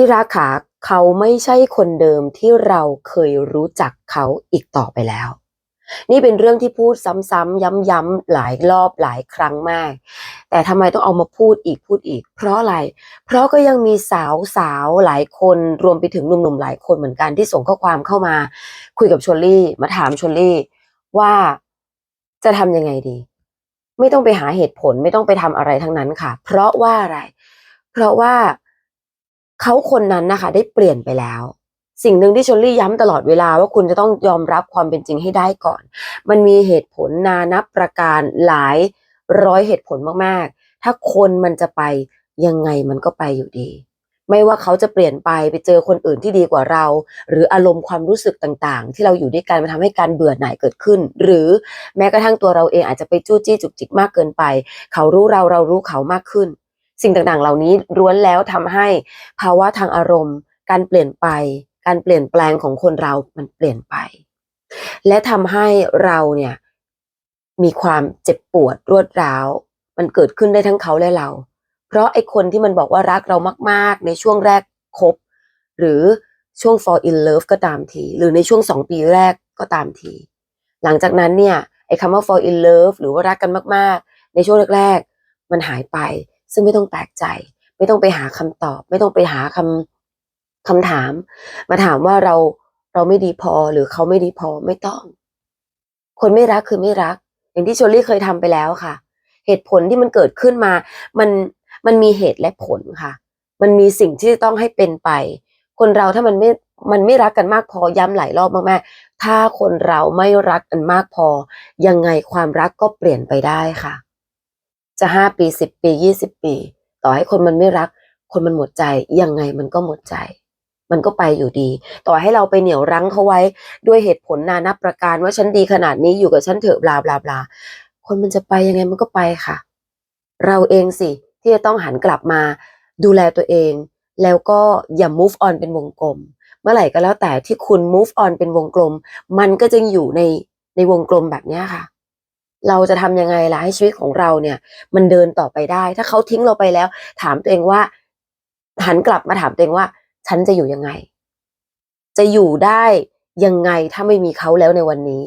ที่รักขาเขาไม่ใช่คนเดิมที่เราเคยรู้จักเขาอีกต่อไปแล้ว นี่เป็นเรื่องที่พูดซ้ำๆย้ำๆหลายรอบหลายครั้งมาก แต่ทำไมต้องเอามาพูดอีกพูดอีก เพราะอะไร เพราะก็ยังมีสาวสาวๆหลายคนรวมไปถึงหนุ่มๆหลายคนเหมือนกันที่ส่งข้อความเข้ามา คุยกับชลลี่ มาถามชลลี่ว่าจะทำยังไงดี ไม่ต้องไปหาเหตุผลไม่ต้องไปทำอะไรทั้งนั้นค่ะ เพราะว่าอะไร เพราะว่า เขาคนนั้นนะคะได้เปลี่ยนไปแล้ว สิ่งหนึ่งที่ชลลี่ย้ำตลอดเวลาว่าคุณจะต้องยอมรับความเป็นจริงให้ได้ก่อน มันมีเหตุผลนานับประการหลายร้อยเหตุผลมากๆ ถ้าคนมันจะไปยังไงมันก็ไปอยู่ดี ไม่ว่าเขาจะเปลี่ยนไปไปเจอคนอื่นที่ดีกว่าเรา หรืออารมณ์ความรู้สึกต่างๆ ที่เราอยู่ด้วยกันมันทำให้การเบื่อหน่ายเกิดขึ้น หรือแม้กระทั่งตัวเราเองอาจจะไปจู้จี้จุกจิกมากเกินไป เขารู้เราเรารู้เขามากขึ้น สิ่งต่างๆ เหล่านี้ล้วนแล้วทำให้ภาวะทางอารมณ์ การเปลี่ยนไป การเปลี่ยนแปลงของคนเรามันเปลี่ยนไป และทำให้เราเนี่ยมีความเจ็บปวดรวดร้าว มันเกิดขึ้นได้ทั้งเขาและเรา เพราะไอ้คนที่มันบอกว่ารักเรามาก ๆ ในช่วงแรกคบ หรือช่วง fall in love ก็ตามที หรือในช่วงสองปีแรกก็ตามที หลังจากนั้นเนี่ยไอ้คำว่า fall in love หรือว่ารักกันมาก ๆ ในช่วงแรก ๆ มันหายไป ซึ่งไม่ต้องแปลกใจ ไม่ต้องไปหาคำตอบ ไม่ต้องไปหาคำคำถาม มาถามว่าเราเราไม่ดีพอหรือเขาไม่ดีพอไม่ต้อง คนไม่รักคือไม่รัก อย่างที่ชลลี่เคยทำไปแล้วค่ะ เหตุผลที่มันเกิดขึ้นมา มันมันมีเหตุและผลค่ะ มันมีสิ่งที่ต้องให้เป็นไป คนเราถ้ามันไม่มันไม่รักกันมากพอย้ำหลายรอบมากๆ ถ้าคนเราไม่รักกันมากพอ ยังไงความรักก็เปลี่ยนไปได้ค่ะ จะห้าปีสิบปียี่สิบปี ต่อให้คนมันไม่รัก คนมันหมดใจยังไงมันก็หมดใจ มันก็ไปอยู่ดี ต่อให้เราไปเหนี่ยวรั้งเขาไว้ด้วยเหตุผลนานับประการว่าฉันดีขนาดนี้อยู่กับฉันเถอะบลาบลาบลาคนมันจะไปยังไงมันก็ไปค่ะ เราเองสิที่จะต้องหันกลับมาดูแลตัวเอง แล้วก็อย่า move on เป็นวงกลม เมื่อไหร่ก็แล้วแต่ที่คุณ move on เป็นวงกลม มันก็จะอยู่ในในวงกลมแบบนี้ค่ะ เราจะทำยังไงล่ะให้ชีวิตของเราเนี่ย มันเดินต่อไปได้ ถ้าเขาทิ้งเราไปแล้ว ถามตัวเองว่าหันกลับมาถามตัวเองว่า ฉันจะอยู่ยังไง จะอยู่ได้ยังไงถ้าไม่มีเขาแล้วในวันนี้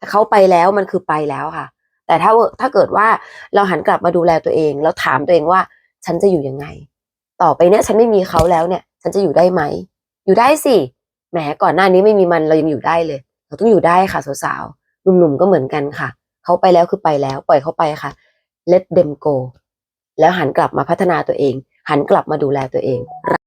ถ้าเขาไปแล้วมันคือไปแล้วค่ะ แต่ถ้าถ้าเกิดว่าเราหันกลับมาดูแลตัวเอง แล้วถามตัวเองว่า ฉันจะอยู่ยังไง ต่อไปเนี้ยฉันไม่มีเขาแล้วเนี่ย ฉันจะอยู่ได้ไหม อยู่ได้สิแหมก่อนหน้านี้ไม่มีมันเรายังอยู่ได้เลย เราต้องอยู่ได้ค่ะสาวๆหนุ่มๆก็เหมือนกันค่ะ เขาไปแล้วคือไปแล้ว ปล่อยเขาไปค่ะ let them go แล้วหันกลับมาพัฒนาตัวเอง หันกลับมาดูแลตัวเอง